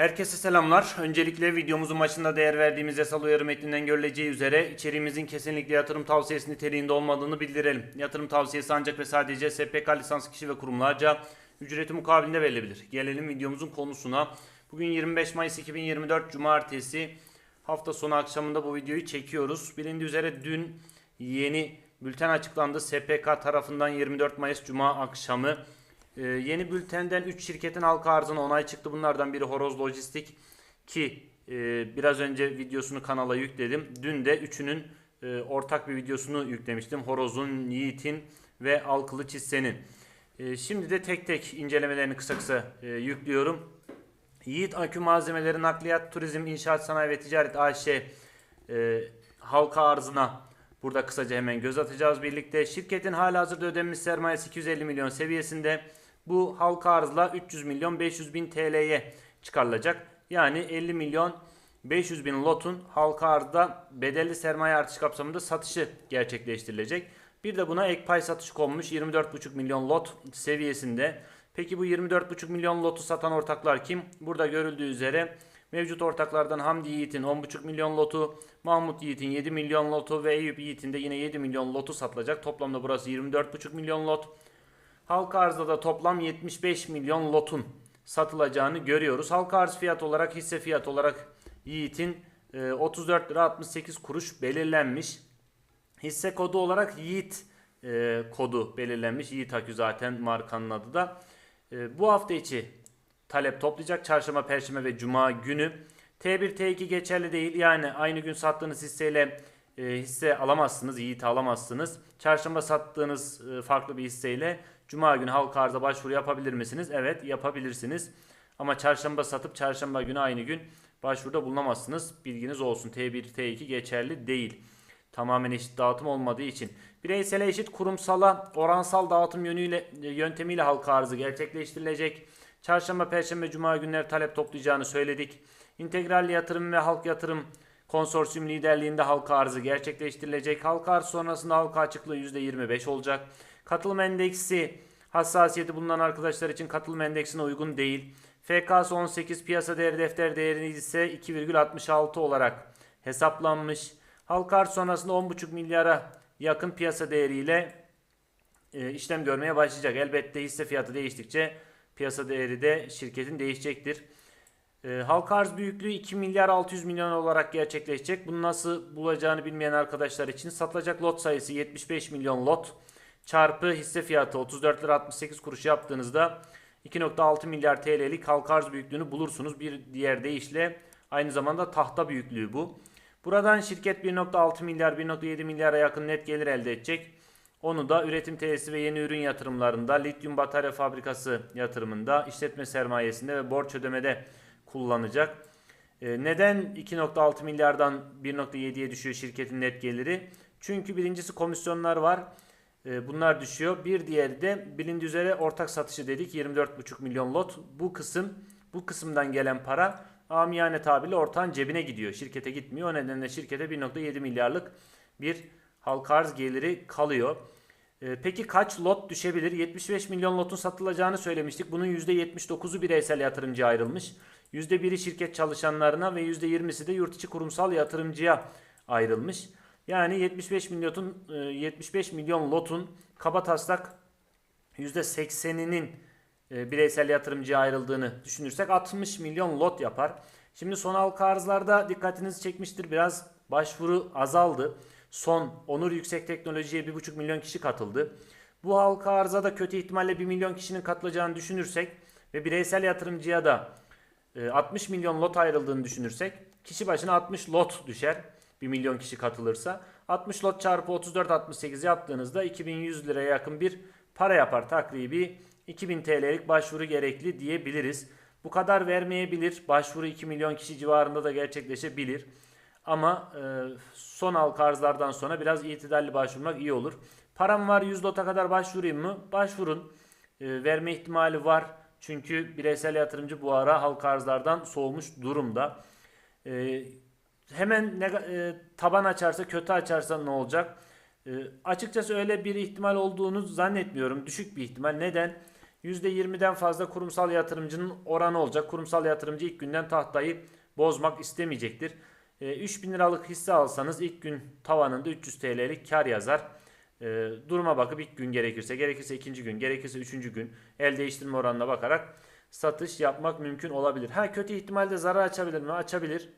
Herkese selamlar. Öncelikle videomuzun başında değer verdiğimiz yasal uyarı metninden görüleceği üzere içeriğimizin kesinlikle yatırım tavsiyesi niteliğinde olmadığını bildirelim. Yatırım tavsiyesi ancak ve sadece SPK lisanslı kişi ve kurumlarca ücreti mukabilinde verilebilir. Gelelim videomuzun konusuna. Bugün 25 Mayıs 2024 Cumartesi hafta sonu akşamında bu videoyu çekiyoruz. Bilindiği üzere dün yeni bülten açıklandı. SPK tarafından 24 Mayıs Cuma akşamı. Ee, yeni bültenden 3 şirketin halka arzına onay çıktı. Bunlardan biri Horoz Lojistik ki e, biraz önce videosunu kanala yükledim. Dün de üçünün e, ortak bir videosunu yüklemiştim. Horoz'un, Yiğit'in ve Alkılıç Hisse'nin. E, şimdi de tek tek incelemelerini kısa kısa e, yüklüyorum. Yiğit Akü Malzemeleri Nakliyat Turizm İnşaat Sanayi ve Ticaret AŞ e, halka arzına burada kısaca hemen göz atacağız birlikte. Şirketin halihazırda ödenmiş sermayesi 250 milyon seviyesinde. Bu halka arzla 300 milyon 500 bin TL'ye çıkarılacak. Yani 50 milyon 500 bin lotun halka arzda bedelli sermaye artış kapsamında satışı gerçekleştirilecek. Bir de buna ek pay satışı konmuş 24,5 milyon lot seviyesinde. Peki bu 24,5 milyon lotu satan ortaklar kim? Burada görüldüğü üzere mevcut ortaklardan Hamdi Yiğit'in 10,5 milyon lotu, Mahmut Yiğit'in 7 milyon lotu ve Eyüp Yiğit'in de yine 7 milyon lotu satılacak. Toplamda burası 24,5 milyon lot. Halka arzda da toplam 75 milyon lotun satılacağını görüyoruz. Halka arz fiyat olarak hisse fiyat olarak Yiğit'in e, 34 lira 68 kuruş belirlenmiş. Hisse kodu olarak Yiğit e, kodu belirlenmiş. Yiğit Akü zaten markanın adı da. E, bu hafta içi talep toplayacak. Çarşamba, Perşembe ve Cuma günü. T1, T2 geçerli değil. Yani aynı gün sattığınız hisseyle e, hisse alamazsınız. Yiğit alamazsınız. Çarşamba sattığınız e, farklı bir hisseyle Cuma günü halka arza başvuru yapabilir misiniz? Evet yapabilirsiniz. Ama çarşamba satıp çarşamba günü aynı gün başvuruda bulunamazsınız. Bilginiz olsun. T1, T2 geçerli değil. Tamamen eşit dağıtım olmadığı için. Bireysel eşit kurumsala oransal dağıtım yönüyle yöntemiyle halka arzı gerçekleştirilecek. Çarşamba, Perşembe, Cuma günleri talep toplayacağını söyledik. İntegral yatırım ve halk yatırım konsorsiyum liderliğinde halka arzı gerçekleştirilecek. Halka arz sonrasında halka açıklığı %25 olacak. Katılım endeksi hassasiyeti bulunan arkadaşlar için katılım endeksine uygun değil. FKS 18 piyasa değeri defter değeri ise 2,66 olarak hesaplanmış. Halka arz sonrasında 10,5 milyara yakın piyasa değeriyle e, işlem görmeye başlayacak. Elbette hisse fiyatı değiştikçe piyasa değeri de şirketin değişecektir. E, halka arz büyüklüğü 2 milyar 600 milyon olarak gerçekleşecek. Bunu nasıl bulacağını bilmeyen arkadaşlar için satılacak lot sayısı 75 milyon lot çarpı hisse fiyatı 34 lira 68 kuruş yaptığınızda 2.6 milyar TL'lik halka arz büyüklüğünü bulursunuz. Bir diğer deyişle aynı zamanda tahta büyüklüğü bu. Buradan şirket 1.6 milyar 1.7 milyara yakın net gelir elde edecek. Onu da üretim tesisi ve yeni ürün yatırımlarında, lityum batarya fabrikası yatırımında, işletme sermayesinde ve borç ödemede kullanacak. Ee, neden 2.6 milyardan 1.7'ye düşüyor şirketin net geliri? Çünkü birincisi komisyonlar var. Ee, bunlar düşüyor. Bir diğeri de bilindiği üzere ortak satışı dedik 24,5 milyon lot. Bu kısım bu kısımdan gelen para amiyane tabirle ortağın cebine gidiyor. Şirkete gitmiyor. O nedenle şirkete 1.7 milyarlık bir halka arz geliri kalıyor. Ee, peki kaç lot düşebilir? 75 milyon lotun satılacağını söylemiştik. Bunun %79'u bireysel yatırımcıya ayrılmış. %1'i şirket çalışanlarına ve %20'si de yurt içi kurumsal yatırımcıya ayrılmış. Yani 75 milyon 75 milyon lotun kaba taslak %80'inin e, bireysel yatırımcıya ayrıldığını düşünürsek 60 milyon lot yapar. Şimdi son halka arzlarda dikkatinizi çekmiştir. Biraz başvuru azaldı. Son Onur Yüksek Teknoloji'ye 1,5 milyon kişi katıldı. Bu halka arza da kötü ihtimalle 1 milyon kişinin katılacağını düşünürsek ve bireysel yatırımcıya da 60 milyon lot ayrıldığını düşünürsek kişi başına 60 lot düşer. 1 milyon kişi katılırsa 60 lot çarpı 34 68 yaptığınızda 2100 liraya yakın bir para yapar takribi 2000 TL'lik başvuru gerekli diyebiliriz. Bu kadar vermeyebilir. Başvuru 2 milyon kişi civarında da gerçekleşebilir. Ama e, son halka arzlardan sonra biraz itidalli başvurmak iyi olur. Param var 100 lota kadar başvurayım mı? Başvurun. E, verme ihtimali var. Çünkü bireysel yatırımcı bu ara halka arzlardan soğumuş durumda. E, hemen e, taban açarsa kötü açarsa ne olacak? E, açıkçası öyle bir ihtimal olduğunu zannetmiyorum. Düşük bir ihtimal. Neden? %20'den fazla kurumsal yatırımcının oranı olacak. Kurumsal yatırımcı ilk günden tahtayı bozmak istemeyecektir. E, 3000 liralık hisse alsanız ilk gün tavanında 300 TL'lik kar yazar. E, duruma bakıp ilk gün gerekirse, gerekirse ikinci gün, gerekirse üçüncü gün el değiştirme oranına bakarak satış yapmak mümkün olabilir. Ha kötü ihtimalde zarar açabilir mi? Açabilir.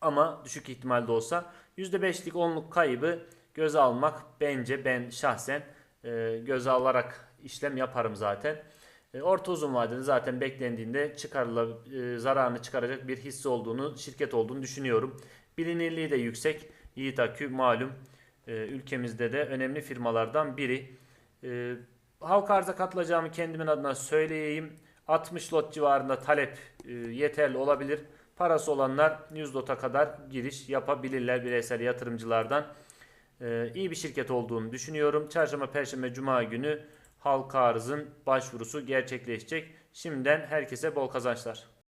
Ama düşük ihtimalde olsa %5'lik 10'luk kaybı göze almak bence ben şahsen e, göze alarak işlem yaparım zaten. E, orta uzun vadede zaten beklendiğinde çıkarıla, e, zararını çıkaracak bir hisse olduğunu, şirket olduğunu düşünüyorum. Bilinirliği de yüksek. Yiğit Akü malum e, ülkemizde de önemli firmalardan biri. E, arza katılacağımı kendimin adına söyleyeyim. 60 lot civarında talep e, yeterli olabilir. Parası olanlar 100 lota kadar giriş yapabilirler bireysel yatırımcılardan. E, iyi bir şirket olduğunu düşünüyorum. Çarşamba, Perşembe, Cuma günü halka arzın başvurusu gerçekleşecek. Şimdiden herkese bol kazançlar.